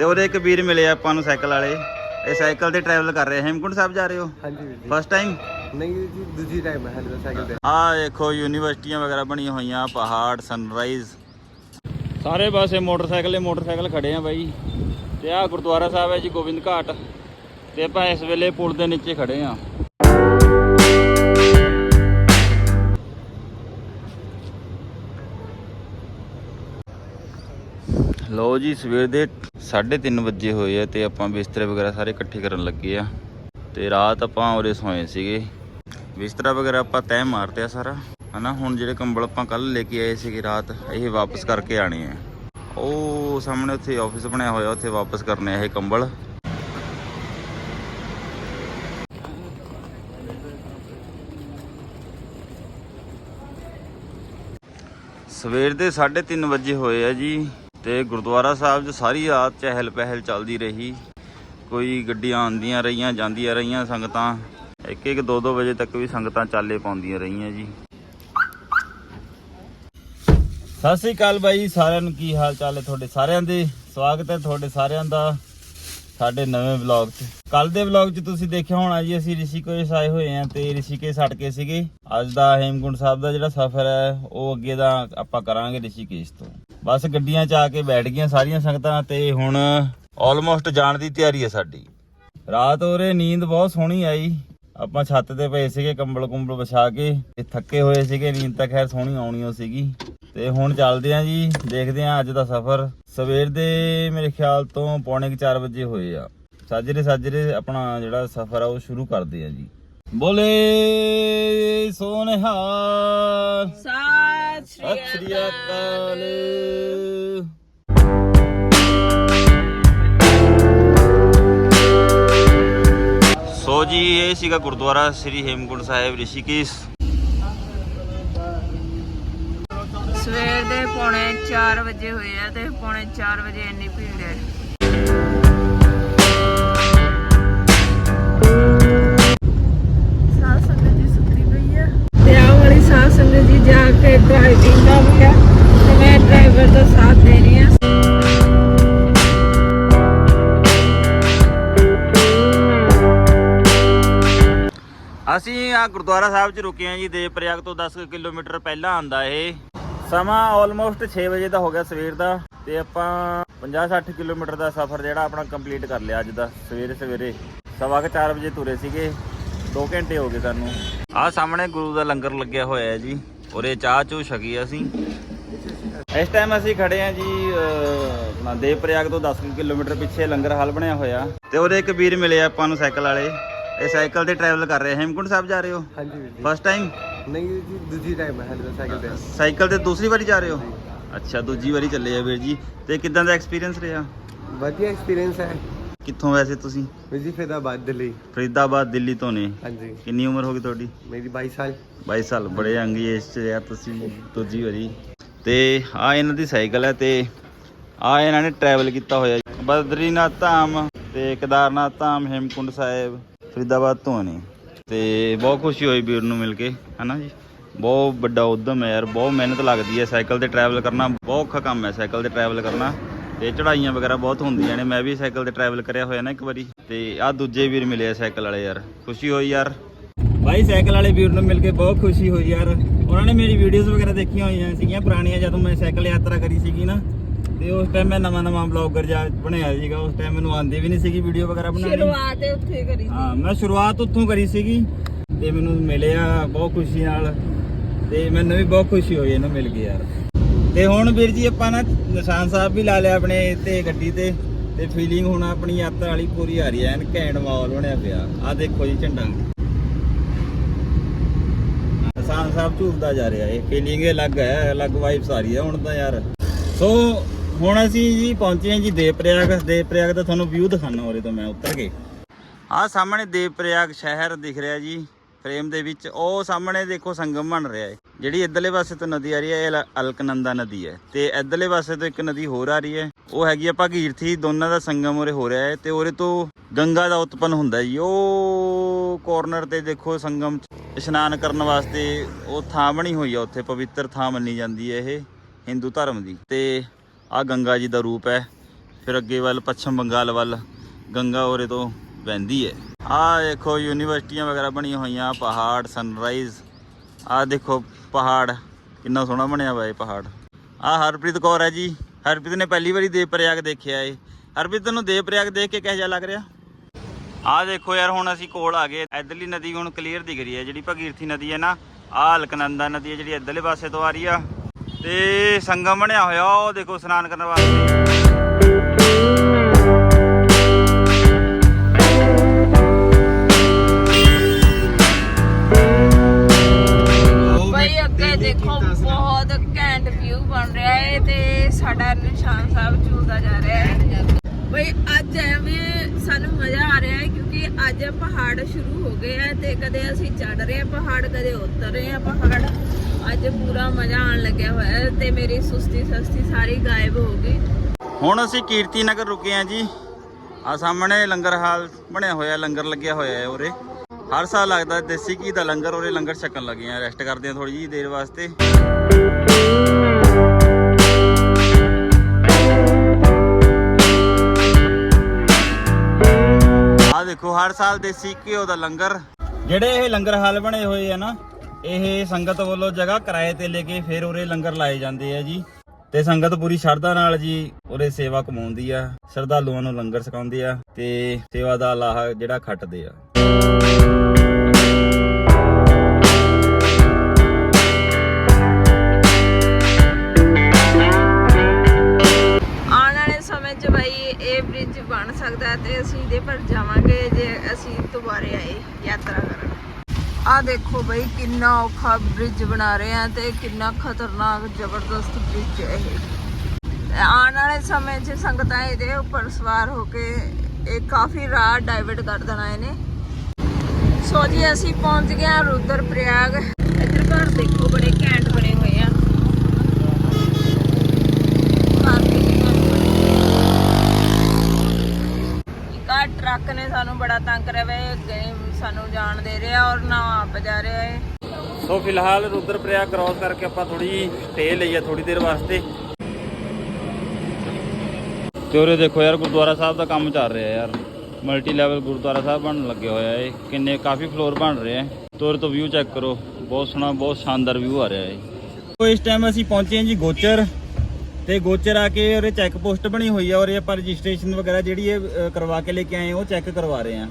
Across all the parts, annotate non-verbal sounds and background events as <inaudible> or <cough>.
ਤੇ ਉਹਦੇ ਇੱਕ ਵੀਰ ਮਿਲੇ ਆਪਾਂ ਨੂੰ ਸਾਈਕਲ ਵਾਲੇ। ਇਹ ਸਾਈਕਲ ਤੇ ਟਰੈਵਲ ਕਰ ਰਹੇ ਹੇਮਕੁੰਟ ਸਾਹਿਬ ਜਾ ਰਹੇ ਹੋ? ਹਾਂਜੀ ਵੀਰ ਜੀ। ਫਸਟ ਟਾਈਮ ਨਹੀਂ ਵੀਰ ਜੀ ਦੂਜੀ ਟਾਈਮ ਹੈ ਹਲੇ ਸਾਈਕਲ ਤੇ। ਆਹ ਦੇਖੋ ਯੂਨੀਵਰਸਿਟੀਆਂ ਵਗੈਰਾ ਬਣੀਆਂ ਹੋਈਆਂ ਪਹਾੜ ਸਨਰਾਈਜ਼ ਸਾਰੇ ਪਾਸੇ ਮੋਟਰਸਾਈਕਲ ਹੀ ਮੋਟਰਸਾਈਕਲ ਖੜੇ ਆ ਬਾਈ। ਤੇ ਆਹ ਗੁਰਦੁਆਰਾ ਸਾਹਿਬ ਹੈ ਜੀ ਗੋਬਿੰਦ ਘਾਟ। ਤੇ ਆਪਾਂ ਇਸ ਵੇਲੇ ਪੁਲ ਦੇ ਨੀਚੇ ਖੜੇ ਆ। ਲੋ ਜੀ ਸਵੇਰ ਦੇ 3:30 ਵਜੇ ਹੋਏ ਆ ਤੇ ਆਪਾਂ ਬਿਸਤਰੇ ਵਗੈਰਾ ਸਾਰੇ ਇਕੱਠੇ ਕਰਨ ਲੱਗੇ ਆ। ਤੇ ਰਾਤ ਆਪਾਂ ਉਰੇ ਸੋਏ ਸੀਗੇ। ਬਿਸਤਰਾ ਵਗੈਰਾ ਆਪਾਂ ਤੈਅ ਮਾਰਤੇ ਆ ਸਾਰਾ। ਹਨਾ, ਹੁਣ ਜਿਹੜੇ ਕੰਬਲ ਆਪਾਂ ਕੱਲ ਲੈ ਕੇ ਆਏ ਸੀਗੇ ਰਾਤ, ਇਹ ਵਾਪਸ ਕਰਕੇ ਆਣੇ ਆ। ਉਹ ਸਾਹਮਣੇ ਉੱਥੇ ਆਫਿਸ ਬਣਿਆ ਹੋਇਆ, ਉੱਥੇ ਵਾਪਸ ਕਰਨੇ ਆ ਇਹ ਕੰਬਲ। ਸਵੇਰ ਦੇ 3:30 ਵਜੇ ਹੋਏ ਆ ਜੀ। ਤੇ ਗੁਰਦੁਆਰਾ ਸਾਹਿਬ 'ਚ ਸਾਰੀ ਰਾਤ ਚਹਿਲ ਪਹਿਲ ਚੱਲਦੀ ਰਹੀ। ਕੋਈ ਗੱਡੀਆਂ ਆਉਂਦੀਆਂ ਰਹੀਆਂ, ਜਾਂਦੀਆਂ ਰਹੀਆਂ ਸੰਗਤਾਂ। ਇੱਕ ਇੱਕ ਦੋ ਦੋ ਵਜੇ ਤੱਕ ਵੀ ਸੰਗਤਾਂ ਚਾਲੇ ਪਾਉਂਦੀਆਂ ਰਹੀਆਂ ਜੀ। ਸਤਿ ਸ੍ਰੀ ਅਕਾਲ ਬਾਈ, ਸਾਰਿਆਂ ਨੂੰ ਕੀ ਹਾਲ ਚਾਲ ਹੈ ਤੁਹਾਡੇ ਸਾਰਿਆਂ ਦੇ? ਸਵਾਗਤ ਹੈ ਤੁਹਾਡੇ ਸਾਰਿਆਂ ਦਾ। ਸਾਡੇ ਨਵੇਂ ਵਲੌਗ 'ਚ। ਕੱਲ ਦੇ ਵਲੌਗ 'ਚ ਤੁਸੀਂ ਦੇਖਿਆ ਹੋਣਾ ਜੀ, ਅਸੀਂ ਰਿਸ਼ੀਕੇਸ਼ ਆਏ ਹੋਏ ਹਾਂ ਤੇ ਰਿਸ਼ੀਕੇਸ਼ ਹਟ ਕੇ ਸੀਗੇ। ਅੱਜ ਦਾ ਹੇਮਕੁੰਟ ਸਾਹਿਬ ਦਾ ਜਿਹੜਾ ਸਫ਼ਰ ਹੈ, ਉਹ ਅੱਗੇ ਦਾ ਆਪਾਂ ਕਰਾਂਗੇ ਰਿਸ਼ੀਕੇਸ਼ ਤੋਂ। ਬਸ ਗੱਡੀਆਂ 'ਚ ਆ ਕੇ ਬੈਠ ਗਈਆਂ ਸਾਰੀਆਂ ਸੰਗਤਾਂ ਤੇ ਹੁਣ ਆਲਮੋਸਟ ਜਾਣ ਦੀ ਤਿਆਰੀ ਹੈ ਸਾਡੀ। ਰਾਤ ਉਰੇ ਨੀਂਦ ਬਹੁਤ ਸੋਹਣੀ ਆਈ। ਆਪਾਂ ਛੱਤ ਤੇ ਪਏ ਸੀਗੇ ਕੰਬਲ ਕੁੰਬਲ ਵਿਛਾ ਕੇ ਤੇ ਥੱਕੇ ਹੋਏ ਸੀਗੇ, ਨੀਂਦ ਤਾਂ ਖੈਰ ਸੋਹਣੀ ਆਉਣੀ ਓ ਸੀਗੀ। ਤੇ ਹੁਣ ਚੱਲਦੇ ਆਂ ਜੀ ਦੇਖਦੇ ਆਂ ਅੱਜ ਦਾ ਸਫ਼ਰ। ਸਵੇਰ ਦੇ ਮੇਰੇ ਖਿਆਲ ਤੋਂ ਪੌਣੇ 4 ਵਜੇ ਹੋਏ ਆ। ਸਾਜਰੇ ਸਾਜਰੇ ਆਪਣਾ ਜਿਹੜਾ ਸਫ਼ਰ ਆ ਉਹ ਸ਼ੁਰੂ ਕਰਦੇ ਆ ਜੀ। ਬੋਲੇ ਸੋਨਿਹਾਰ ਸਤਿ ਸਤਿ ਸ੍ਰੀ ਅਕਾਲ। ਸੋ ਜੀ ਇਹ ਸੀਗਾ ਗੁਰਦੁਆਰਾ ਸ੍ਰੀ ਹੇਮਕੁੰਟ ਸਾਹਿਬ ਰਿਸ਼ੀਕੇਸ਼। ਸਵੇਰ ਦੇ ਪੌਣੇ 4 ਵਜੇ ਹੋਏ ਆ ਤੇ ਪੌਣੇ 4 ਵਜੇ ਇੰਨੀ ਭੀੜ ਹੈ। ਸਾਧ ਸੰਗਤ ਜੀ ਸੁੱਤੀ ਪਈ ਆ। ਤੇ ਆਹ ਵਾਲੀ ਸਾਧ ਸੰਗਤ ਜੀ ਜਾ ਕੇ ਡਰਾਈਵਿੰਗ ਦਾ ਗਿਆ। ਤੇ ਮੈਂ ਡਰਾਈਵਰ ਦਾ ਸਾਥ ਦੇ ਰਹੀ ਹਾਂ। ਅਸੀਂ ਆ ਗੁਰਦੁਆਰਾ ਸਾਹਿਬ 'ਚ ਰੁਕੇ ਹਾਂ ਜੀ ਦੇਵਪ੍ਰਯਾਗ ਤੋਂ 10 ਕੁ ਕਿਲੋਮੀਟਰ ਪਹਿਲਾਂ ਆਂਦਾ ਇਹ। ਸਮਾਂ ਆਲਮੋਸਟ 6 ਵਜੇ ਦਾ ਹੋ ਗਿਆ ਸਵੇਰ ਦਾ ਤੇ ਆਪਾਂ 50-60 ਕਿਲੋਮੀਟਰ ਦਾ ਸਫ਼ਰ ਜਿਹੜਾ ਆਪਣਾ ਕੰਪਲੀਟ ਕਰ ਲਿਆ ਅੱਜ ਦਾ ਸਵੇਰੇ ਸਵੇਰੇ। ਸਵਾ ਕੁ 4 ਵਜੇ ਤੁਰੇ ਸੀਗੇ। 2 ਘੰਟੇ ਹੋ ਗਏ ਸਾਨੂੰ। ਆਹ ਸਾਹਮਣੇ ਗੁਰੂ ਦਾ ਲੰਗਰ ਲੱਗਿਆ ਹੋਇਆ ਹੈ ਜੀ ਉਰੇ ਚਾਹ ਚੂ ਛਕੀ ਅਸੀਂ। ਇਸ ਟਾਈਮ ਅਸੀਂ ਖੜੇ ਆ ਜੀ ਆਪਣਾ ਦੇਵਪ੍ਰਯਾਗ ਤੋਂ 10 ਕੁ ਕਿਲੋਮੀਟਰ ਪਿੱਛੇ ਲੰਗਰ ਹਾਲ ਬਣਿਆ ਹੋਇਆ। ਤੇ ਉਹਦੇ ਇੱਕ ਵੀਰ ਮਿਲੇ ਆਪਾਂ ਨੂੰ ਸਾਈਕਲ ਵਾਲੇ। ਇਹ ਸਾਈਕਲ ਤੇ ਟਰੈਵਲ ਕਰ ਰਹੇ ਹੇਮਕੁੰਟ ਸਾਹਿਬ ਜਾ ਰਹੇ ਹੋ? ਹਾਂਜੀ ਫਸਟ ਟਾਈਮ ਨਹੀਂ ਵੀਰ ਜੀ ਦੂਜੀ ਟਾਈਮ ਹੈ ਹਲੇ ਸਾਈਕਲ ਤੇ। ਸਾਈਕਲ ਤੇ ਦੂਸਰੀ ਵਾਰੀ ਜਾ ਰਹੇ ਹੋ? ਅੱਛਾ ਦੂਜੀ ਵਾਰੀ ਚੱਲੇ ਆ ਵੀਰ ਜੀ। ਤੇ ਕਿਦਾਂ ਦਾ ਐਕਸਪੀਰੀਅੰਸ ਰਿਹਾ? ਵਧੀਆ ਐਕਸਪੀਰੀਅੰਸ ਹੈ। ਕਿੱਥੋਂ ਵੈਸੇ ਤੁਸੀਂ? ਵੀਰ ਜੀ ਫੈਦਾਬਾਦ ਦਿੱਲੀ। ਫਰੀਦਾਬਾਦ ਦਿੱਲੀ ਤੋਂ ਨੇ। ਹਾਂਜੀ। ਕਿੰਨੀ ਉਮਰ ਹੋ ਗਈ ਤੁਹਾਡੀ? ਮੇਰੀ 22 ਸਾਲ। 22 ਸਾਲ ਬੜੇ ਅੰਗੀ ਏਜ ਚ ਯਾਰ ਤੁਸੀਂ ਦੂਜੀ ਵਾਰੀ। ਤੇ ਆ ਇਹਨਾਂ ਦੀ ਸਾਈਕਲ ਹੈ ਤੇ ਆ ਇਹਨਾਂ ਨੇ ਟਰੈਵਲ ਕੀਤਾ ਹੋਇਆ। ਬਦਰੀਨਾਥ ਧਾਮ ਤੇ ਕੇਦਾਰਨਾਥ ਧਾਮ ਹੇਮਕੁੰਡ ਸਾਹਿਬ ਫਰੀਦਾਬਾਦ ਤੋਂ ਨੇ। ਤੇ ਬਹੁਤ ਖੁਸ਼ੀ ਹੋਈ ਵੀਰ ਨੂੰ ਮਿਲ ਕੇ, ਹਨਾ ਜੀ? ਬਹੁਤ ਵੱਡਾ ਉਦਮ ਹੈ ਯਾਰ, ਬਹੁਤ ਮਿਹਨਤ ਲੱਗਦੀ ਹੈ ਸਾਈਕਲ ਤੇ ਟਰੈਵਲ ਕਰਨਾ, ਬਹੁਤ ਔਖਾ ਕੰਮ ਹੈ ਸਾਈਕਲ ਤੇ ਟਰੈਵਲ ਕਰਨਾ। ਤੇ ਚੜਾਈਆਂ ਵਗੈਰਾ ਬਹੁਤ ਹੁੰਦੀਆਂ ਨੇ, ਮੈਂ ਵੀ ਸਾਈਕਲ ਤੇ ਟਰੈਵਲ ਕਰਿਆ ਹੋਇਆ ਨਾ ਇੱਕ ਵਾਰੀ। ਤੇ ਆ ਦੂਜੇ ਵੀਰ ਮਿਲੇ ਆ ਸਾਈਕਲ ਵਾਲੇ ਯਾਰ, ਖੁਸ਼ੀ ਹੋਈ ਯਾਰ। ਭਾਈ ਸਾਈਕਲ ਵਾਲੇ ਵੀਰ ਨੂੰ ਮਿਲ ਕੇ ਬਹੁਤ ਖੁਸ਼ੀ ਹੋਈ ਯਾਰ। ਉਹਨਾਂ ਨੇ ਮੇਰੀ ਵੀਡੀਓਜ਼ ਵਗੈਰਾ ਦੇਖੀਆਂ ਹੋਈਆਂ ਸੀਗੀਆਂ ਪੁਰਾਣੀਆਂ, ਜਦੋਂ ਮੈਂ ਸਾਈਕਲ ਯਾਤਰਾ ਕਰੀ ਸੀਗੀ ਨਾ। ਤੇ ਉਸ ਟਾਈਮ ਮੈਂ ਨਵਾਂ ਨਵਾਂ ਬਲੌਗਰ ਜਾ ਬਣਿਆ ਸੀਗਾ ਉਸ ਟਾਈਮ ਮੈਨੂੰ ਆਂਦੀ ਵੀ ਨਹੀਂ ਸੀਗੀ ਵੀਡੀਓ ਵਗੈਰਾ ਬਣਾਉਣੀ ਸ਼ੁਰੂਆਤ ਉੱਥੇ ਕਰੀ ਹਾਂ ਮੈਂ ਸ਼ੁਰੂਆਤ ਉੱਥੋਂ ਕਰੀ ਸੀਗੀ ਤੇ ਮੈਨੂੰ ਮਿਲਿਆ ਬਹੁਤ ਖੁਸ਼ੀ ਨਾਲ ਤੇ ਮੈਨੂੰ ਵੀ ਬਹੁਤ ਖੁਸ਼ੀ ਹੋਈ ਇਹਨੂੰ ਮਿਲ ਕੇ ਯਾਰ। ਤੇ ਹੁਣ ਵੀਰ ਜੀ ਆਪਾਂ ਨਾ ਨਿਸ਼ਾਨ ਸਾਹਿਬ ਵੀ ਲਾ ਲਿਆ ਆਪਣੇ ਤੇ ਗੱਡੀ ਤੇ ਤੇ ਫੀਲਿੰਗ ਹੁਣ ਆਪਣੀ ਯਾਤਰਾ ਵਾਲੀ ਪੂਰੀ ਆ ਰਹੀ ਐ ਐਨ ਘੈਂਟ ਮਾਹੌਲ ਬਣਿਆ ਪਿਆ। ਆ ਦੇਖੋ ਜੀ ਝੰਡਾ। ਨਿਸ਼ਾਨ ਸਾਹਿਬ ਝੂਲਦਾ ਜਾ ਰਿਹਾ ਇਹ ਫੀਲਿੰਗ ਅਲੱਗ ਹੈ ਅਲੱਗ ਵਾਈਬਸ ਆ ਰਹੀ ਹੈ ਹੁਣ ਤਾਂ ਯਾਰ। ਸੋ ਹੁਣ ਅਸੀਂ ਜੀ ਪਹੁੰਚੇ ਹਾਂ ਜੀ ਦੇਵਪ੍ਰਯਾਗ। ਦੇਵਪ੍ਰਯਾਗ ਦਾ ਤੁਹਾਨੂੰ ਵਿਊ ਦਿਖਾਣਾ ਹੋਰੇ ਤੋਂ ਮੈਂ ਉੱਤਰ ਕੇ। ਆਹ ਸਾਹਮਣੇ ਦੇਵਪ੍ਰਯਾਗ ਸ਼ਹਿਰ ਦਿਖ ਰਿਹਾ ਜੀ ਫਰੇਮ ਦੇ ਵਿੱਚ। ਉਹ ਸਾਹਮਣੇ ਦੇਖੋ ਸੰਗਮ ਬਣ ਰਿਹਾ ਹੈ। ਜਿਹੜੀ ਇੱਧਰਲੇ ਪਾਸੇ ਤੋਂ ਨਦੀ ਆ ਰਹੀ ਹੈ, ਇਹ ਅਲਕਨੰਦਾ ਨਦੀ ਹੈ। ਤੇ ਇੱਧਰਲੇ ਪਾਸੇ ਤੋਂ ਇੱਕ ਨਦੀ ਹੋਰ ਆ ਰਹੀ ਹੈ। ਉਹ ਹੈਗੀ ਆ ਭਾਗੀਰਥੀ ਦੋਨਾਂ ਦਾ ਸੰਗਮ ਉਰੇ ਹੋ ਰਿਹਾ ਹੈ ਤੇ ਉਰੇ ਤੋਂ ਗੰਗਾ ਦਾ ਉਤਪੰਨ ਹੁੰਦਾ ਜੀ। ਉਹ ਕੋਰਨਰ ਤੇ ਦੇਖੋ ਸੰਗਮ ਇਸ਼ਨਾਨ ਕਰਨ ਵਾਸਤੇ ਉਹ ਥਾਂ ਬਣੀ ਹੋਈ ਆ, ਉੱਥੇ ਪਵਿੱਤਰ ਥਾਂ ਮੰਨੀ ਜਾਂਦੀ ਹੈ ਇਹ। ਹਿੰਦੂ ਧਰਮ ਦੀ। ਤੇ ਆ ਗੰਗਾ ਜੀ ਦਾ ਰੂਪ ਹੈ। ਫਿਰ ਅੱਗੇ ਵੱਲ, ਪੱਛਮ ਬੰਗਾਲ ਵੱਲ ਗੰਗਾ ਉਰੇ ਤੋਂ ਵਹਿੰਦੀ ਹੈ। ਆਹ ਦੇਖੋ, ਯੂਨੀਵਰਸਿਟੀਆਂ ਵਗੈਰਾ ਬਣੀਆਂ ਹੋਈਆਂ, ਪਹਾੜ ਸਨਰਾਈਜ਼ ਆਹ ਦੇਖੋ, ਪਹਾੜ, ਕਿੰਨਾ ਸੋਹਣਾ ਬਣਿਆ ਹੋਇਆ ਇਹ ਪਹਾੜ। ਆਹ ਹਰਪ੍ਰੀਤ ਕੌਰ ਹੈ ਜੀ। ਹਰਪ੍ਰੀਤ ਨੇ ਪਹਿਲੀ ਵਾਰੀ ਦੇਵ ਪ੍ਰਯਾਗ ਦੇਖਿਆ ਏ। ਹਰਪ੍ਰੀਤ ਨੂੰ ਦੇਵ ਪ੍ਰਯਾਗ ਦੇਖ ਕੇ ਕਿਹੋ ਜਿਹਾ ਲੱਗ ਰਿਹਾ? ਆਹ ਦੇਖੋ ਯਾਰ, ਹੁਣ ਅਸੀਂ ਕੋਲ ਆ ਗਏ। ਇਧਰਲੀ ਨਦੀ ਹੁਣ ਕਲੀਅਰ ਦਿਖ ਰਹੀ ਹੈ। ਜਿਹੜੀ ਭਗੀਰਥੀ ਨਦੀ ਹੈ ਨਾ, ਆਹ ਅਲਕਨੰਦਾ ਨਦੀ ਹੈ ਜਿਹੜੀ ਇਧਰਲੇ ਪਾਸੇ ਤੋਂ ਆ ਰਹੀ ਆ। ਤੇ ਸੰਗਮ ਬਣਿਆ ਹੋਇਆ, ਉਹ ਦੇਖੋ ਇਸ਼ਨਾਨ ਕਰਨ ਵਾਸਤੇ। ਦੇਖੋ, ਬਹੁਤ ਘੈਂਟ ਵਿਊ ਬਣ ਰਿਹਾ ਹੈ ਤੇ ਸਾਡਾ ਨਿਸ਼ਾਨ ਸਾਹਿਬ ਝੂਲਦਾ ਜਾ ਰਿਹਾ ਹੈ ਬਈ ਅੱਜ ਐਵੇਂ ਸਾਨੂੰ ਮਜ਼ਾ ਆ ਰਿਹਾ ਹੈ ਕਿਉਂਕਿ ਅੱਜ ਪਹਾੜ ਸ਼ੁਰੂ ਹੋ ਗਏ ਆ ਤੇ ਕਦੇ ਅਸੀਂ ਚੜ ਰਹੇ ਆ, ਪਹਾੜ ਕਦੇ ਉਤਰ ਰਹੇ ਆ, ਪਹਾੜ ਅੱਜ ਪੂਰਾ ਮਜ਼ਾ ਆਉਣ ਲੱਗਿਆ ਹੋਇਆ ਤੇ ਮੇਰੀ ਸੁਸਤੀ ਸਸਤੀ ਸਾਰੀ ਗਾਇਬ ਹੋ ਗਈ। ਹੁਣ ਅਸੀਂ ਕੀਰਤੀ ਨਗਰ ਰੁਕੇ ਆ ਜੀ। ਆ ਸਾਹਮਣੇ ਲੰਗਰ ਹਾਲ ਬਣਿਆ ਹੋਇਆ, ਲੰਗਰ ਲੱਗਿਆ ਹੋਇਆ ਹੈ ਉਰੇ। ਹਰ ਸਾਲ ਲੱਗਦਾ ਦੇਸੀ ਘੀ ਦਾ ਲੰਗਰ, ਉਰੇ ਲੰਗਰ ਛਕਣ ਲੱਗੇ ਆ ਰੈਸਟ ਕਰਦੇ ਆ ਥੋੜੀ ਜਿਹੀ ਦੇਰ ਵਾਸਤੇ। ਆ ਦੇਖੋ, ਹਰ ਸਾਲ ਦੇਸੀ ਘਿਓ ਦਾ ਲੰਗਰ। ਜਿਹੜੇ ਇਹ ਲੰਗਰ ਹਾਲ ਬਣੇ ਹੋਏ ਆ ਨਾ ਇਹ ਸੰਗਤ ਵੱਲੋਂ ਜਗ੍ਹਾ ਕਿਰਾਏ ਤੇ ਲੈ ਕੇ ਫਿਰ ਉਰੇ ਲੰਗਰ ਲਾਏ ਜਾਂਦੇ ਆ ਜੀ। ਤੇ ਸੰਗਤ ਪੂਰੀ ਸ਼ਰਧਾ ਨਾਲ ਜੀ ਉਰੇ ਸੇਵਾ ਕਮਾਉਂਦੀ ਆ, ਸ਼ਰਧਾਲੂਆਂ ਨੂੰ ਲੰਗਰ ਛਕਾਉਂਦੇ ਆ ਤੇ ਸੇਵਾ ਦਾ ਲਾਹਾ ਜਿਹੜਾ ਖੱਟਦੇ ਆ। ਆਉਣ ਵਾਲੇ ਸਮੇਂ 'ਚ ਬਈ ਇਹ ਬ੍ਰਿਜ ਬਣ ਸਕਦਾ ਤੇ ਅਸੀਂ ਇਹਦੇ ਪਰ ਜਾਵਾਂਗੇ ਜੇ ਅਸੀਂ ਦੁਬਾਰੇ ਆਏ ਯਾਤਰਾ ਕਰਨ। ਆ ਦੇਖੋ ਬਈ, ਕਿੰਨਾ ਔਖਾ ਬ੍ਰਿਜ ਬਣਾ ਰਹੇ ਆ ਤੇ ਕਿੰਨਾ ਖਤਰਨਾਕ ਜ਼ਬਰਦਸਤ ਬ੍ਰਿਜ ਹੈ ਇਹ। ਆਉਣ ਵਾਲੇ ਸਮੇਂ 'ਚ ਸੰਗਤਾਂ ਇਹਦੇ ਉੱਪਰ ਸਵਾਰ ਹੋ ਕੇ ਇਹ ਕਾਫੀ ਰਾਹ ਡਾਈਵਰਟ ਕਰ ਦੇਣਾ ਇਹਨੇ। ਸੋ ਜੀ, ਅਸੀਂ ਪਹੁੰਚ ਗਏ ਹਾਂ ਰੁਦਰ ਪ੍ਰਯਾਗ ਇੱਧਰ ਘਰ ਦੇਖੋ, ਬੜੇ ਘੈਂਟ ਬਣੇ ਹੋਏ ਆ। ਇੱਕ ਟਰੱਕ ਨੇ ਸਾਨੂੰ ਬੜਾ ਤੰਗ ਕਰਿਆ ਵੇ ਸਾਨੂੰ ਜਾਣ ਦੇ ਰਿਹਾ ਔਰ ਨਾ ਆਪ ਜਾ ਰਿਹਾ ਹੈ। ਸੋ ਫਿਲਹਾਲ ਰੁਦਰ ਕ੍ਰਾਸ ਕਰਕੇ ਆਪਾਂ ਥੋੜੀ ਸਟੇ ਲਈ ਆ ਥੋੜੀ ਦੇਰ ਵਾਸਤੇ। ਤੇ ਦੇਖੋ ਯਾਰ, ਗੁਰਦੁਆਰਾ ਸਾਹਿਬ ਦਾ ਕੰਮ ਚੱਲ ਰਿਹਾ ਯਾਰ। ਮਲਟੀ ਲੈਵਲ ਗੁਰਦੁਆਰਾ ਸਾਹਿਬ ਬਣਨ ਲੱਗਿਆ ਹੋਇਆ ਏ। ਕਿੰਨੇ, ਕਾਫੀ ਫਲੋਰ ਬਣ ਰਹੇ ਆ। ਤੋਰ ਤੋਂ ਵਿਊ ਚੈੱਕ ਕਰੋ। ਬਹੁਤ ਸੋਹਣਾ, ਬਹੁਤ ਸ਼ਾਨਦਾਰ ਵਿਊ ਆ ਰਿਹਾ ਏ। ਸੋ ਇਸ ਟਾਈਮ ਅਸੀਂ ਪਹੁੰਚੇ ਹਾਂ ਜੀ ਗੋਚਰ। ਤੇ ਗੋਚਰ ਆ ਕੇ ਉਰੇ ਚੈੱਕ ਪੋਸਟ ਬਣੀ ਹੋਈ ਆ ਔਰ ਇਹ ਆਪਾਂ ਰਜਿਸਟ੍ਰੇਸ਼ਨ ਵਗੈਰਾ ਜਿਹੜੀ ਇਹ ਕਰਵਾ ਕੇ ਲੈ ਕੇ ਆਏ ਉਹ ਚੈੱਕ ਕਰਵਾ ਰਹੇ ਆ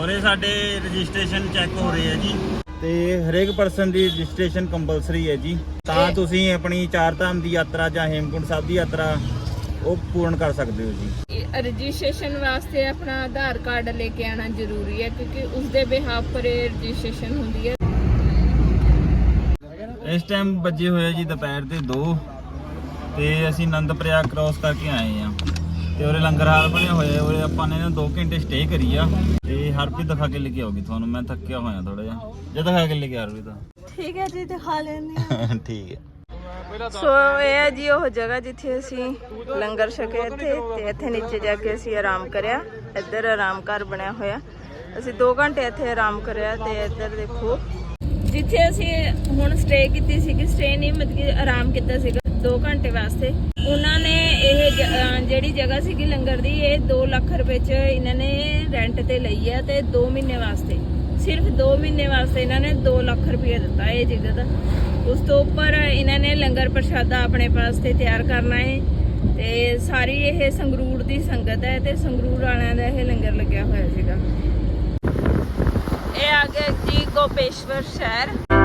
ਔਰ ਇਹ ਸਾਡੇ ਰਜਿਸਟ੍ਰੇਸ਼ਨ ਚੈੱਕ ਹੋ ਰਹੀ ਹੈ ਜੀ। ਤੇ ਹਰੇਕ ਪਰਸਨ ਦੀ ਰਜਿਸਟ੍ਰੇਸ਼ਨ ਕੰਪਲਸਰੀ ਹੈ ਜੀ। ਤਾਂ ਤੁਸੀਂ ਆਪਣੀ ਚਾਰ ਧਾਮ ਦੀ ਯਾਤਰਾ ਜਾਂ ਹੇਮਕੁੰਟ ਸਾਹਿਬ ਦੀ ਯਾਤਰਾ ਉਹ ਪੂਰਨ ਕਰ ਸਕਦੇ ਹੋ ਜੀ। ਰਜਿਸਟ੍ਰੇਸ਼ਨ ਵਾਸਤੇ ਆਪਣਾ ਆਧਾਰ ਕਾਰਡ ਲੈ ਕੇ ਆਣਾ ਜ਼ਰੂਰੀ ਹੈ ਕਿਉਂਕਿ ਉਸ ਦੇ ਬਿਹਾਫ ਪਰ ਰਜਿਸਟ੍ਰੇਸ਼ਨ ਹੁੰਦੀ ਹੈ। ਇਸ ਟਾਈਮ ਵੱਜੇ ਹੋਏ ਜੀ ਦੁਪਹਿਰ ਦੇ 2 ਤੇ ਅਸੀਂ ਆਨੰਦ ਪ੍ਰਯਾਗ ਕ੍ਰਾਸ ਕਰਕੇ ਆਏ ਆ। ਤੇ ਉਰੇ ਲੰਗਰ ਹਾਲ ਬਣੇ ਹੋਏ ਆ ਉਰੇ ਆਪਾਂ ਨੇ ਨਾ 2 ਘੰਟੇ ਸਟੇ ਕਰੀ ਆ। ਤੇ ਹਰਪ੍ਰੀਤ ਦਿਖਾ ਕੇ ਲੈ ਕੇ ਆਉਗੀ ਤੁਹਾਨੂੰ ਮੈਂ ਥੱਕਿਆ ਹੋਇਆ ਥੋੜਾ ਜਿਹਾ। ਜੇ ਦਿਖਾ ਕੇ ਲੈ ਕੇ ਆ ਹਰਪ੍ਰੀਤ। ਠੀਕ ਹੈ ਜੀ ਦਿਖਾ ਲੈਂਦੇ <laughs> ਠੀਕ ਹੈ। ਸੋ ਇਹ ਹੈ ਜੀ ਉਹ ਜਗ੍ਹਾ ਜਿੱਥੇ ਅਸੀਂ ਲੰਗਰ ਛਕੇ ਇੱਥੇ ਤੇ ਇੱਥੇ ਨੀਚੇ ਜਾ ਕੇ ਅਸੀਂ ਆਰਾਮ ਕਰਿਆ। ਇੱਧਰ ਆਰਾਮ ਘਰ ਬਣਿਆ ਹੋਇਆ। ਅਸੀਂ 2 ਘੰਟੇ ਇੱਥੇ ਆਰਾਮ ਕਰਿਆ ਤੇ ਇੱਧਰ ਦੇਖੋ। ਜਿੱਥੇ ਅਸੀਂ ਹੁਣ ਸਟੇ ਕੀਤੀ ਸੀਗੀ ਸਟੇ ਨਹੀਂ ਮਤਲਬ ਕਿ ਆਰਾਮ ਕੀਤਾ ਸੀਗਾ। 2 ਘੰਟੇ ਵਾਸਤੇ। ਉਹਨਾਂ ਨੇ ਇਹ ਜਿਹੜੀ ਜਗ੍ਹਾ ਸੀਗੀ ਲੰਗਰ ਦੀ, ਇਹ 2 ਲੱਖ ਰੁਪਏ ਚ ਇਹਨਾਂ ਨੇ ਰੈਂਟ ਤੇ ਲਈ ਹੈ ਤੇ 2 ਮਹੀਨੇ ਵਾਸਤੇ। ਸਿਰਫ 2 ਮਹੀਨੇ ਵਾਸਤੇ ਇਹਨਾਂ ਨੇ 2 ਲੱਖ ਰੁਪਏ ਦਿੱਤਾ ਇਹ ਜਗ੍ਹਾ ਦਾ। ਉਸ ਤੋਂ ਉੱਪਰ ਇਹਨਾਂ ਨੇ ਲੰਗਰ ਪ੍ਰਸ਼ਾਦਾ ਆਪਣੇ ਵਾਸਤੇ ਤਿਆਰ ਕਰਨਾ ਹੈ ਤੇ ਸਾਰੀ ਇਹ ਸੰਗਰੂਰ ਦੀ ਸੰਗਤ ਹੈ ਤੇ ਸੰਗਰੂਰ ਵਾਲਿਆਂ ਦਾ ਇਹ ਲੰਗਰ ਲੱਗਿਆ ਹੋਇਆ ਸੀਗਾ। ਇਹ ਆ ਗਿਆ ਜੀ ਗੋਪੇਸ਼ਵਰ ਸ਼ਹਿਰ।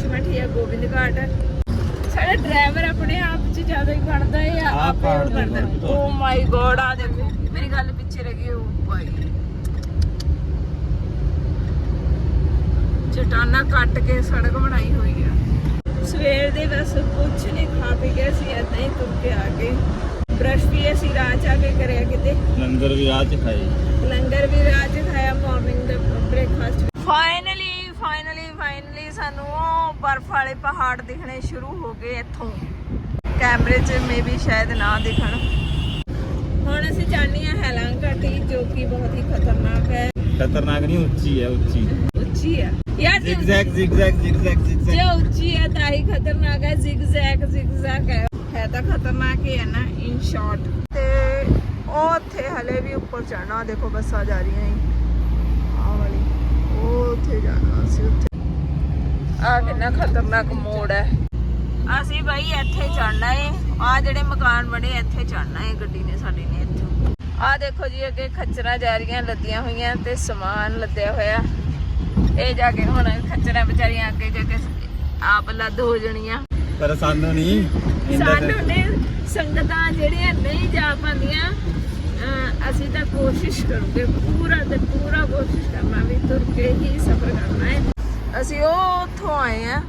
ਹਾਂ ਜੋਸ਼ੀਮਠ ਜਾਂ ਗੋਬਿੰਦ ਘਾਟ ਸਾਡਾ ਡਰਾਈਵਰ ਆਪਣੇ ਆਪ 'ਚ ਜ਼ਿਆਦਾ ਹੀ ਬਣਦਾ ਹੈ ਆਹ ਆਪੇ ਦੇ ਬਣਦਾ। ਓ ਮਾਈ ਗੋਡ ਆ ਦੇਖੋ ਮੇਰੀ ਗੱਲ ਪਿੱਛੇ ਰਹਿ ਗਈ ਉਹ ਭਾਈ ਚਟਾਨਾ ਕੱਟ ਕੇ ਸੜਕ ਬਣਾਈ ਹੋਈ ਆ। ਸਵੇਰ ਦੇ ਬਸ ਕੁਝ ਨਹੀਂ ਖਾ ਪੀ ਕੇ ਅਸੀਂ ਏਦਾਂ ਹੀ ਤੁਰ ਕੇ ਆ ਗਏ। ਬ੍ਰਸ਼ ਵੀ ਅਸੀਂ ਰਾਹ ਚ ਆ ਕੇ ਕਰਿਆ ਕਿਤੇ। ਲੰਗਰ ਵੀ ਰਾਹ ਚ ਖਾਏ। ਲੰਗਰ ਵੀ ਰਾਹ ਚ ਖਾਇਆ ਮਾਰਨਿੰਗ ਦਾ ਬ੍ਰੇਕਫਾਸਟ ਫਾਈਨਲੀ ਫਾਈਨਲੀ ਫਾਈਨਲੀ ਸਾਨੂੰ ਉਹ ਬਰਫ਼ ਵਾਲੇ ਪਹਾੜ ਦਿਖਣੇ ਸ਼ੁਰੂ ਹੋ ਗਏ ਇੱਥੋਂ। ਕੈਮਰੇ 'ਚ ਮੇਬੀ ਸ਼ਾਇਦ ਨਾ ਦਿਖਣ। ਹੁਣ ਅਸੀਂ ਜਾਣੀ ਆ ਹੈਲਾਂਗ ਘਾਟੀ ਜੋ ਕਿ ਬਹੁਤ ਹੀ ਖਤਰਨਾਕ ਹੈ। ਖਤਰਨਾਕ ਨਹੀਂ ਉੱਚੀ ਹੈ ਉੱਚੀ। ਉੱਚੀ ਹੈ। ਯਾਰ ਜੇ ਜ਼ਿਗਜ਼ੈਗ ਜ਼ਿਗਜ਼ੈਗ ਜ਼ਿਗਜ਼ੈਗ ਜੇ ਜ਼ਿਗਜ਼ੈਗ ਉੱਚੀ ਹੈ ਤਾਂ ਹੀ ਖਤਰਨਾਕ ਹੈ। ਜ਼ਿਗਜ਼ੈਗ ਜ਼ਿਗਜ਼ੈਗ ਹੈ। ਹੈ ਤਾਂ ਖਤਰਨਾਕ ਹੀ ਹੈ ਨਾ ਇਨ ਸ਼ਾਰਟ ਤੇ ਉਹ ਉੱਥੇ ਹਲੇ ਵੀ ਉੱਪਰ ਚੜਨਾ ਦੇਖੋ ਬੱਸਾਂ ਜਾ ਰਹੀਆਂ ਹੈ ਆ ਵਾਲੀ। ਉਹ ਉੱਥੇ ਜਾਣਾ ਅਸੀਂ ਉੱਥੇ। ਆ ਕਿੰਨਾ ਖਤਰਨਾਕ ਮੋੜ ਹੈ। ਅਸੀਂ ਬਈ ਇੱਥੇ ਚੜਨਾ ਏ। ਆ ਜਿਹੜੇ ਮਕਾਨ ਬਣੇ ਇੱਥੇ ਚੜਨਾ ਏ। ਗੱਡੀ ਨੇ ਸਾਡੀ ਨੇ ਇੱਥੋਂ। ਆ ਦੇਖੋ ਜੀ ਅੱਗੇ ਖੱਚਰਾਂ ਜਾ ਰਹੀਆਂ ਲੱਦੀਆਂ ਹੋਈਆਂ ਤੇ ਸਮਾਨ ਲੱਦਿਆ ਹੋਇਆ। ਇਹ ਜਾ ਕੇ ਹੁਣ ਖੱਚਰਾਂ ਵਿਚਾਰੀਆਂ ਅੱਗੇ ਜਾ ਕੇ ਆਪ ਲੱਦ ਹੋ ਜਣੀਆਂ। ਪਰ ਸਾਨੂੰ ਨਹੀਂ ਸਾਨੂੰ ਨੇ ਸੰਗਤਾਂ ਜਿਹੜੀਆਂ ਨਹੀਂ ਜਾ ਪਾਉਂਦੀਆਂ ਅਸੀਂ ਤਾਂ ਕੋਸ਼ਿਸ਼ ਕਰੂਗੇ ਪੂਰਾ ਤੇ ਪੂਰਾ ਕੋਸ਼ਿਸ਼ ਕਰਨਾ ਵੀ ਤੁਰ ਕੇ ਹੀ ਸਫ਼ਰ ਕਰਨਾ ਹੈ। ਅਸੀਂ ਉਹ ਉੱਥੋਂ ਆਏ ਆ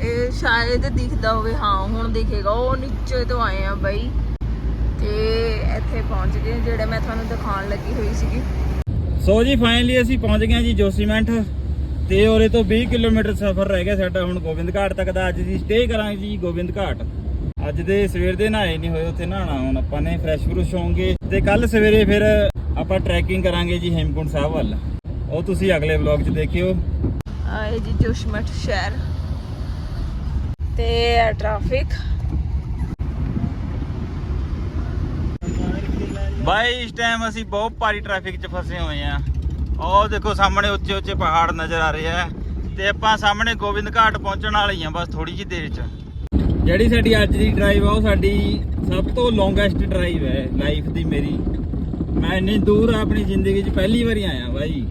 ਇਹ ਸ਼ਾਇਦ ਦਿਖਦਾ ਹੋਵੇ, ਹਾਂ, ਹੁਣ ਦਿਖੇਗਾ। ਉਹ ਨੀਚੇ ਤੋਂ ਆਏ ਆ ਬਈ। ਤੇ ਇੱਥੇ ਪਹੁੰਚ ਗਏ ਜਿਹੜੇ ਮੈਂ ਤੁਹਾਨੂੰ ਦਿਖਾਉਣ ਲੱਗੀ ਹੋਈ ਸੀਗੀ। ਸੋ ਜੀ ਫਾਈਨਲੀ ਅਸੀਂ ਪਹੁੰਚ ਗਏ ਜੀ ਜੋਸੀਮੈਂਟ। ਤੇ ਉਰੇ ਤੋਂ 20 ਕਿਲੋਮੀਟਰ ਸਫ਼ਰ ਰਹਿ ਗਿਆ ਸਾਡਾ ਹੁਣ ਗੋਬਿੰਦ ਘਾਟ ਤੱਕ ਦਾ। ਅੱਜ ਅਸੀਂ ਸਟੇ ਕਰਾਂਗੇ ਜੀ ਗੋਬਿੰਦ ਘਾਟ ਅੱਜ ਦੇ ਸਵੇਰ ਦੇ ਨਹਾਏ ਨਹੀਂ ਹੋਏ ਉੱਥੇ ਨਹਾਣਾ ਹੁਣ ਆਪਾਂ ਨੇ ਫਰੈਸ਼ ਫਰੂਸ਼ ਹੋਵਾਂਗੇ ਤੇ ਕੱਲ ਸਵੇਰੇ ਫਿਰ ਆਪਾਂ ਟਰੈਕਿੰਗ ਕਰਾਂਗੇ ਜੀ ਹੇਮਕੁੰਟ ਸਾਹਿਬ ਵੱਲ। ਉਹ ਤੁਸੀਂ ਅਗਲੇ ਵਲੌਗ 'ਚ ਦੇਖਿਓ। ਆਏ ਜੀ ਜੋਸ਼ਮਠ ਸ਼ਹਿਰ। ਤੇ ਟ੍ਰੈਫਿਕ ਬਾਈ ਇਸ ਟਾਈਮ ਅਸੀਂ ਬਹੁਤ ਭਾਰੀ ਟ੍ਰੈਫਿਕ 'ਚ ਫਸੇ ਹੋਏ ਆ ਉਹ ਦੇਖੋ ਸਾਹਮਣੇ ਉੱਚੇ ਉੱਚੇ ਪਹਾੜ ਨਜ਼ਰ ਆ ਰਹੇ ਆ। ਤੇ ਆਪਾਂ ਸਾਹਮਣੇ ਗੋਬਿੰਦ ਘਾਟ ਪਹੁੰਚਣ ਵਾਲੇ ਆ ਬਸ ਥੋੜੀ ਜਿਹੀ ਦੇਰ 'ਚ। ਜਿਹੜੀ ਸਾਡੀ ਅੱਜ ਦੀ ਡਰਾਈਵ ਆ ਉਹ ਸਾਡੀ ਸਭ ਤੋਂ ਲੌਂਗੈਸਟ ਡਰਾਈਵ ਹੈ ਲਾਈਫ ਦੀ ਮੇਰੀ। ਮੈਂ ਇੰਨੀ ਦੂਰ ਆਪਣੀ ਜ਼ਿੰਦਗੀ 'ਚ ਪਹਿਲੀ ਵਾਰੀ ਆਇਆ ਬਾਈ।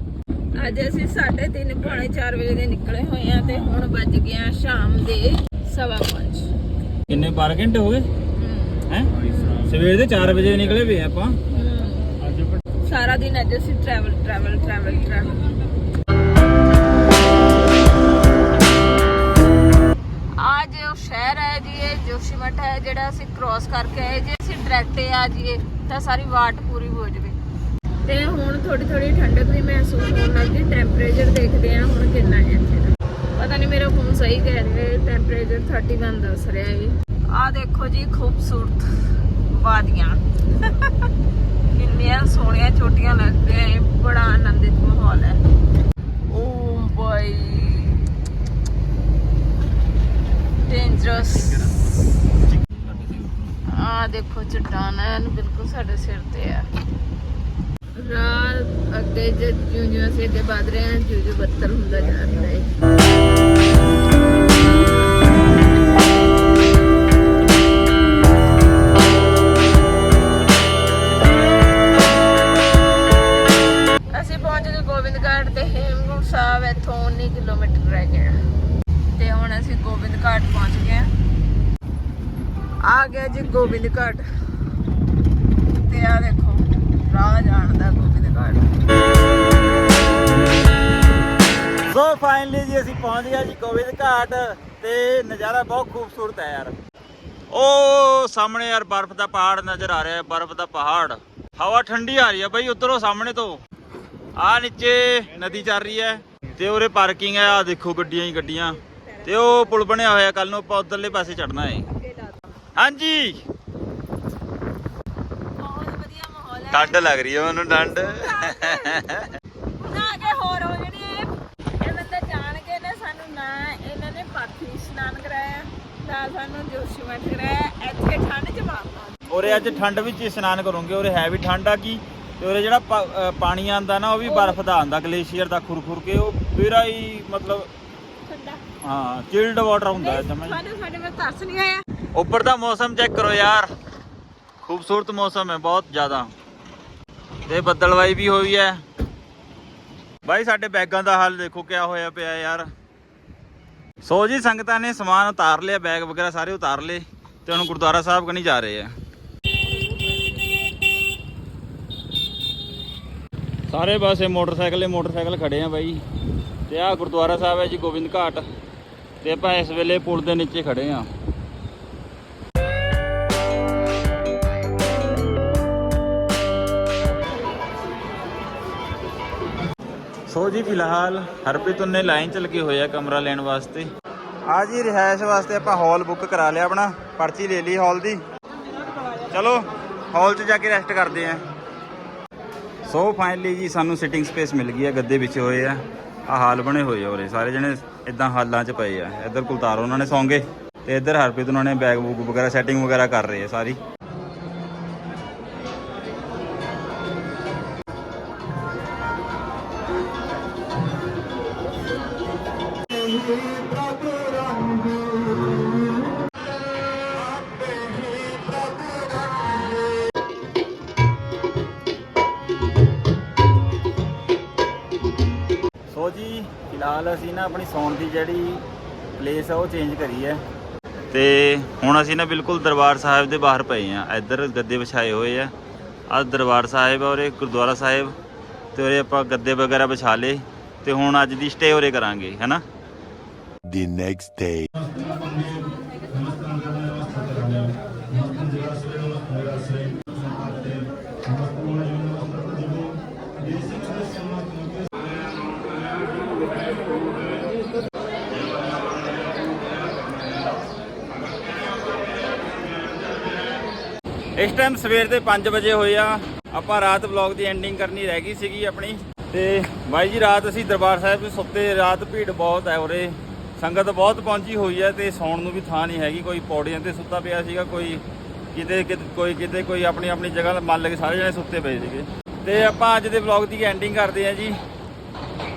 ਅੱਜ ਅਸੀਂ 3:30 ਪੌਣੇ 4 ਵਜੇ ਦੇ ਨਿਕਲੇ ਹੋਏ ਆ ਤੇ ਹੁਣ ਵੱਜ ਗਿਆ ਸ਼ਾਮ ਦੇ 5:30 ਕਿੰਨੇ 12 ਘੰਟੇ ਹੋ ਗਏ? ਹੈ। ਸਵੇਰ ਦੇ 4 ਵਜੇ ਨਿਕਲੇ ਵੇ ਆਪਾਂ। ਸਾਰਾ ਦਿਨ ਅੱਜ ਅਸੀਂ ਟਰੈਵਲ ਟਰੈਵਲ ਟਰੈਵਲ ਟਰੈਵਲ ਉਹ ਸ਼ਹਿਰ ਹੈ ਜੀ ਇਹ ਜੋਸ਼ੀਮਠ ਹੈ ਜਿਹੜਾ ਅਸੀਂ ਕ੍ਰਾਸ ਕਰਕੇ ਆਏ। ਜੇ ਅਸੀਂ ਡਾਇਰੈਕਟ ਆ ਜਾਈਏ ਤਾਂ ਸਾਰੀ ਵਾਟ ਪੂਰੀ ਹੋ ਜਾਵੇ। ਤੇ ਹੁਣ ਥੋੜੀ ਥੋੜੀ ਠੰਡਕ ਵੀ ਮਹਿਸੂਸ ਹੋਣ ਲੱਗੀ ਟੈਂਪਰੇਚਰ ਦੇਖਦੇ ਆ ਹੁਣ ਕਿੰਨਾ ਹੈ ਇੱਥੇ ਦਾ। ਪਤਾ ਨਹੀਂ ਮੇਰਾ ਫੋਨ ਸਹੀ ਕਹਿ ਰਿਹਾ ਟੈਂਪਰੇਚਰ 31 ਦੱਸ ਰਿਹਾ ਹੈ। ਆ ਦੇਖੋ ਜੀ ਖੂਬਸੂਰਤ ਵਾਦੀਆਂ। ਕਿੰਨੀਆਂ ਸੋਹਣੀਆਂ ਛੋਟੀਆਂ ਲੱਗਦੀਆਂ ਬੜਾ ਆਨੰਦਿਤ ਮਾਹੌਲ ਹੈ। ਓ ਬਾਈ। ਡੇਂਜਰਸ ਆ ਦੇਖੋ ਚਟਾਨ ਹੈ ਬਿਲਕੁਲ ਸਾਡੇ ਸਿਰ ਤੇ ਆ ਰਾਤ ਅੱਗੇ ਜਦ ਜਿਉਂ ਜਿਉਂ ਅਸੀਂ ਰਹੇ ਹਾਂ ਜਿਉਂ ਜਿਉਂ ਬੱਦਲ ਹੁੰਦਾ ਜਾ ਰਿਹਾ ਹੈ। ਅਸੀਂ ਪਹੁੰਚ ਗਏ ਗੋਬਿੰਦਗੜ੍ਹ ਤੇ ਹੇਮਕੁੰਟ ਸਾਹਿਬ, ਇੱਥੋਂ 19 ਕਿਲੋਮੀਟਰ ਰਹਿ ਗਿਆ ਅਸੀਂ ਗੋਬਿੰਦਗੜ੍ਹ ਪਹੁੰਚ ਗਏ ਆ। ਗਿਆ ਜੀ ਗੋਬਿੰਦਗੜ੍ਹ ਤੇ ਆ ਦੇਖੋ, ਰਾਹ ਜਾਣ ਦਾ ਗੋਬਿੰਦਗੜ੍ਹ ਸੋ ਫਾਈਨਲੀ ਜੀ ਅਸੀਂ ਪਹੁੰਚ ਗਏ ਜੀ ਗੋਬਿੰਦ ਘਾਟ ਤੇ ਨਜ਼ਾਰਾ ਬਹੁਤ ਖੂਬਸੂਰਤ ਹੈ ਯਾਰ। ਉਹ ਸਾਹਮਣੇ ਯਾਰ ਬਰਫ਼ ਦਾ ਪਹਾੜ ਨਜ਼ਰ ਆ ਰਿਹਾ ਹੈ, ਬਰਫ਼ ਦਾ ਪਹਾੜ। ਹਵਾ ਠੰਡੀ ਆ ਰਹੀ ਹੈ ਬਈ ਉਧਰੋਂ ਸਾਹਮਣੇ ਤੋਂ। ਆ ਨੀਚੇ ਨਦੀ ਚੱਲ ਰਹੀ ਹੈ ਤੇ ਉਰੇ ਪਾਰਕਿੰਗ ਹੈ ਆ ਦੇਖੋ ਗੱਡੀਆਂ ਹੀ ਗੱਡੀਆਂ। ਤੇ ਉਹ ਪੁਲ ਬਣਿਆ ਹੋਇਆ ਕੱਲ ਨੂੰ ਆਪਾਂ ਉਧਰਲੇ ਪਾਸੇ ਚੜਨਾ ਹੈ ਹਾਂਜੀ। ਬਹੁਤ ਵਧੀਆ ਮਾਹੌਲ ਹੈ। ਠੰਡ ਲੱਗ ਰਹੀ ਹੈ ਉਹਨੂੰ ਠੰਡ। ਨਾ ਕੇ ਹੋਰ ਹੋ ਜਣੀ ਇਹ ਬੰਦੇ ਜਾਣ ਕੇ ਨੇ ਸਾਨੂੰ ਨਾ ਇਹਨਾਂ ਨੇ ਪਾਠੀ ਇਸ਼ਨਾਨ ਕਰਾਇਆ ਨਾ ਸਾਨੂੰ ਜੋਸ਼ੀਮਠ ਕਰਾਇਆ ਇੱਥੇ ਠੰਡ ਚ ਮਾਰਦਾ ਉਰੇ ਅੱਜ ਠੰਡ ਵਿੱਚ ਇਸ਼ਨਾਨ ਕਰੋਗੇ ਉਰੇ ਹੈ ਵੀ ਠੰਡ ਆ ਕੀ ਤੇ ਉਰੇ ਜਿਹੜਾ ਪਾਣੀ ਆਂਦਾ ਨਾ ਉਹ ਵੀ ਬਰਫ਼ ਦਾ ਆਂਦਾ ਗਲੇਸ਼ੀਅਰ ਦਾ ਖੁਰ ਖੁਰ ਕੇ ਉਹ ਪੂਰਾ ਹੀ ਮਤਲਬ ਠੰਡਾ ਹਾਂ ਚਿਲਡ ਵਾਟਰ ਹੁੰਦਾ ਹੈ ਜਮਾਂ ਹੀ। ਸਾਨੂੰ ਸਾਡੇ ਵਿੱਚ ਤਰਸ ਨਹੀਂ ਆਇਆ। ਉੱਪਰ ਦਾ ਮੌਸਮ ਚੈੱਕ ਕਰੋ ਯਾਰ। ਖੂਬਸੂਰਤ ਮੌਸਮ ਹੈ ਬਹੁਤ ਜ਼ਿਆਦਾ। ਤੇ ਬੱਦਲਵਾਈ ਵੀ ਹੋਈ ਹੈ। ਬਾਈ ਸਾਡੇ ਬੈਗਾਂ ਦਾ ਹਾਲ ਦੇਖੋ ਕਿਆ ਹੋਇਆ ਪਿਆ ਯਾਰ। ਸੋ ਜੀ ਸੰਗਤਾਂ ਨੇ ਸਮਾਨ ਉਤਾਰ ਲਿਆ ਬੈਗ ਵਗੈਰਾ ਸਾਰੇ ਉਤਾਰ ਲਏ ਤੇ ਹੁਣ ਗੁਰਦੁਆਰਾ ਸਾਹਿਬ ਕਨੀ ਜਾ ਰਹੇ ਆ। ਸਾਰੇ ਪਾਸੇ ਮੋਟਰਸਾਈਕਲ ਮੋਟਰਸਾਈਕਲ ਖੜੇ ਆ ਬਾਈ। ਤੇ ਆ ਗੁਰਦੁਆਰਾ ਸਾਹਿਬ ਹੈ ਜੀ ਗੋਬਿੰਦ ਘਾਟ। ਤੇ ਆਪਾਂ ਇਸ ਵੇਲੇ ਪੁਲ ਦੇ ਨੀਚੇ ਖੜੇ ਆ ਸੋ ਜੀ ਫਿਲਹਾਲ ਹਰਪ੍ਰੀਤ ਉਹਨੇ ਲਾਈਨ ਚ ਲੱਗੇ ਹੋਏ ਆ ਕਮਰਾ ਲੈਣ ਵਾਸਤੇ। ਆ ਜੀ ਰਿਹਾਇਸ਼ ਵਾਸਤੇ ਆਪਾਂ ਹਾਲ ਬੁੱਕ ਕਰਾ ਲਿਆ ਆਪਣਾ। ਪਰਚੀ ਲੈ ਲਈ ਹਾਲ ਦੀ। ਚਲੋ ਹਾਲ 'ਚ ਜਾ ਕੇ ਰੈਸਟ ਕਰਦੇ ਆਂ ਸੋ ਫਾਈਨਲੀ ਜੀ ਸਾਨੂੰ ਸਿਟਿੰਗ ਸਪੇਸ ਮਿਲ ਗਈ ਹੈ ਗੱਦੇ ਵਿਛੇ ਹੋਏ ਆ। ਆ ਹਾਲ ਬਣੇ ਹੋਏ ਆ ਉਰੇ। ਸਾਰੇ ਜਣੇ ਇਦਾਂ ਹਾਲਾਂ 'ਚ ਪਏ ਆ। ਇੱਧਰ ਕੁਲਤਾਰ ਉਹਨਾਂ ਨੇ ਸੌਂਗੇ ਤੇ ਇੱਧਰ ਹਰਪ੍ਰੀਤ ਉਹਨਾਂ ਨੇ ਬੈਗ ਬੂਗ ਵਗੈਰਾ ਸੈਟਿੰਗ ਵਗੈਰਾ ਕਰ ਰਹੇ ਆ ਸਾਰੀ। ਆਪਣੀ ਸੌਣ ਦੀ ਜਿਹੜੀ ਪਲੇਸ ਆ ਉਹ ਚੇਂਜ ਕਰੀ ਹੈ। ਤੇ ਹੁਣ ਅਸੀਂ ਨਾ ਬਿਲਕੁਲ ਦਰਬਾਰ ਸਾਹਿਬ ਦੇ ਬਾਹਰ ਪਏ ਆ ਇੱਧਰ ਗੱਦੇ ਵਿਛਾਏ ਹੋਏ ਆ। ਆ ਦਰਬਾਰ ਸਾਹਿਬ ਆ ਉਰੇ ਗੁਰਦੁਆਰਾ ਸਾਹਿਬ ਤੇ ਉਰੇ ਆਪਾਂ ਗੱਦੇ ਵਗੈਰਾ ਵਿਛਾ ਲਏ ਤੇ ਹੁਣ ਅੱਜ ਦੀ ਸਟੇ ਉਰੇ ਕਰਾਂਗੇ ਹੈਨਾ the next day. ਟਾਈਮ ਸਵੇਰ ਦੇ 5 ਵਜੇ ਹੋਏ ਆ। ਆਪਾਂ ਰਾਤ ਵਲੌਗ ਦੀ ਐਂਡਿੰਗ ਕਰਨੀ ਰਹਿ ਗਈ ਸੀਗੀ ਆਪਣੀ। ਤੇ ਬਾਈ ਜੀ, ਰਾਤ ਅਸੀਂ ਦਰਬਾਰ ਸਾਹਿਬ ਵਿੱਚ ਸੁੱਤੇ, ਰਾਤ ਭੀੜ ਬਹੁਤ ਹੈ ਉਰੇ। ਸੰਗਤ ਬਹੁਤ ਪਹੁੰਚੀ ਹੋਈ ਹੈ ਤੇ ਸੌਣ ਨੂੰ ਵੀ ਥਾਂ ਨਹੀਂ ਹੈਗੀ। ਕੋਈ ਪੌੜੀਆਂ ਤੇ ਸੁੱਤਾ ਪਿਆ ਸੀਗਾ, ਕੋਈ ਕਿਤੇ, ਕਿਤੇ- ਕੋਈ ਕਿਤੇ, ਕੋਈ ਆਪਣੀ ਆਪਣੀ ਜਗ੍ਹਾ ਮੰਨ ਕੇ ਸਾਰੇ ਜਣੇ ਸੁੱਤੇ ਪਏ ਸੀਗੇ। ਤੇ ਆਪਾਂ ਅੱਜ ਦੇ ਵਲੌਗ ਦੀ ਐਂਡਿੰਗ ਕਰਦੇ ਹਾਂ ਜੀ।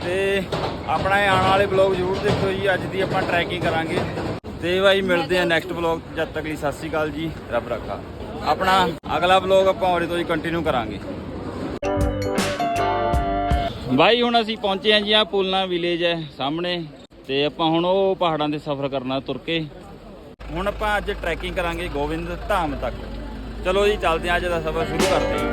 ਤੇ ਆਪਣਾ ਆਉਣ ਵਾਲੇ ਵਲੌਗ ਜ਼ਰੂਰ ਦੇਖੋ ਜੀ। ਅੱਜ ਦੀ ਆਪਾਂ ਟਰੈਕਿੰਗ ਕਰਾਂਗੇ। ਤੇ ਭਾਈ ਮਿਲਦੇ ਆ ਨੈਕਸਟ ਵਲੌਗ ਜਦ ਤੱਕ ਲਈ ਸਤਿ ਸ਼੍ਰੀ ਅਕਾਲ ਜੀ। ਰੱਬ ਰੱਖਾ। ਆਪਣਾ ਅਗਲਾ ਵਲੌਗ ਆਪਾਂ ਉਰੇ ਤੋਂ ਹੀ ਕੰਟੀਨਿਊ ਕਰਾਂਗੇ। ਬਾਈ, ਹੁਣ ਅਸੀਂ ਪਹੁੰਚੇ ਹਾਂ ਜੀ ਆ ਪੁਲਨਾ ਵਿਲੇਜ ਹੈ ਸਾਹਮਣੇ ਤੇ ਆਪਾਂ ਹੁਣ ਉਹ ਪਹਾੜਾਂ ਤੇ ਸਫ਼ਰ ਕਰਨਾ ਤੁਰ ਕੇ। ਹੁਣ ਆਪਾਂ ਅੱਜ ਟਰੈਕਿੰਗ ਕਰਾਂਗੇ ਗੋਬਿੰਦ ਧਾਮ ਤੱਕ। ਚਲੋ ਜੀ, ਚੱਲਦੇ ਹਾਂ ਅੱਜ ਦਾ ਸਫ਼ਰ ਸ਼ੁਰੂ ਕਰਦੇ ਹਾਂ।